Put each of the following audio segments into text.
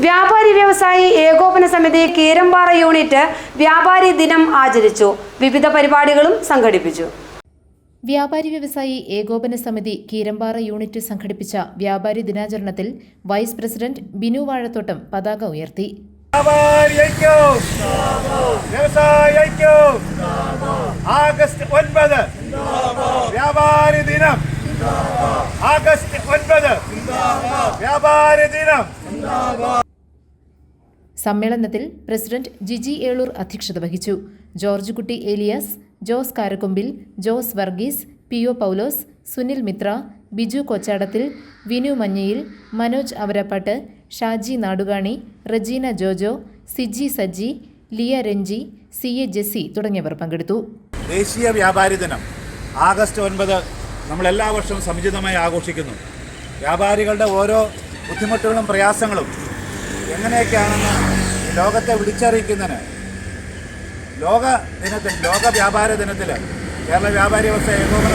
വ്യാപാരി വ്യവസായി ഏകോപന സമിതി കീരമ്പാറ യൂണിറ്റ് വ്യാപാരി ദിനം ആചരിച്ചു. വിവിധ പരിപാടികളും സംഘടിപ്പിച്ചു. വ്യാപാരി വ്യവസായി ഏകോപന സമിതി കീരമ്പാറ യൂണിറ്റ് സംഘടിപ്പിച്ച വ്യാപാരി ദിനാചരണത്തിൽ വൈസ് പ്രസിഡന്റ് ബിനു വാഴത്തോട്ടം പതാക ഉയർത്തി. വ്യാപാരി ഐക്യം വ്യവസായ ഐക്യം ആഗസ്റ്റ് ഒൻപത് വ്യാപാരി ദിനം. ആഗസ്റ്റ് ഒൻപത് വ്യാപാരി ദിനം. സമ്മേളനത്തിൽ പ്രസിഡന്റ് ജിജി ഏളൂർ അധ്യക്ഷത വഹിച്ചു. George Kutty Elias Jose കാരക്കൊമ്പിൽ Jose Varghese P O Paulose Sunil Mitra Biju Kochadathil Vinu Manjayil Manoj Avarappattu Shaji Nadukani Regina Jojo Siji Sajji Liya Ranji C A Jessy തുടങ്ങിയവർ പങ്കെടുത്തു. ദേശീയ വ്യാപാരി ദിനം. ആഗസ്റ്റ് ഒൻപത് നമ്മൾ എല്ലാ വർഷവും സമുചിതമായി ആഘോഷിക്കുന്നു. വ്യാപാരികളുടെ ഓരോ ബുദ്ധിമുട്ടുകളും പ്രയാസങ്ങളും എങ്ങനെയൊക്കെയാണെന്ന് ലോകത്തെ വിളിച്ചറിയിക്കുന്നതിന് ലോക ദിനത്തിൽ ലോക വ്യാപാര ദിനത്തിൽ കേരള വ്യാപാരി വ്യവസ്ഥ ഏകോപന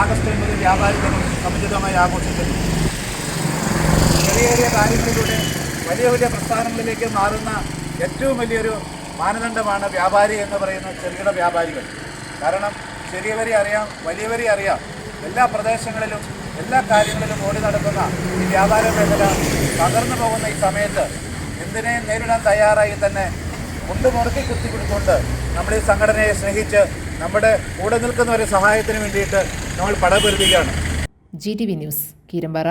ആഗസ്റ്റ് ഒൻപത് വ്യാപാരി ദിനം സമുചിതമായി ആഘോഷിക്കുന്നു. ചെറിയ ചെറിയ കാര്യങ്ങളിലൂടെ വലിയ വലിയ പ്രസ്ഥാനങ്ങളിലേക്ക് മാറുന്ന ഏറ്റവും വലിയൊരു മാനദണ്ഡമാണ് വ്യാപാരി എന്ന് പറയുന്ന ചെറുകിട വ്യാപാരികൾ. കാരണം ചെറിയവരെ അറിയാം വലിയവരെ അറിയാം. എല്ലാ പ്രദേശങ്ങളിലും എല്ലാ കാര്യങ്ങളിലും ഓടി നടക്കുന്ന ഈ വ്യാപാര മേഖല തകർന്നു പോകുന്ന ഈ സമയത്ത് എന്തിനേയും നേരിടാൻ തയ്യാറായി തന്നെ മുണ്ട് മുറുക്കി കുത്തി കൊടുത്തുകൊണ്ട് നമ്മൾ ഈ സംഘടനയെ സ്നേഹിച്ച് നമ്മുടെ കൂടെ നിൽക്കുന്നവരെ സഹായത്തിന് വേണ്ടിയിട്ട് നമ്മൾ പടപൊരുതുകയാണ്. G T V news Keerampara.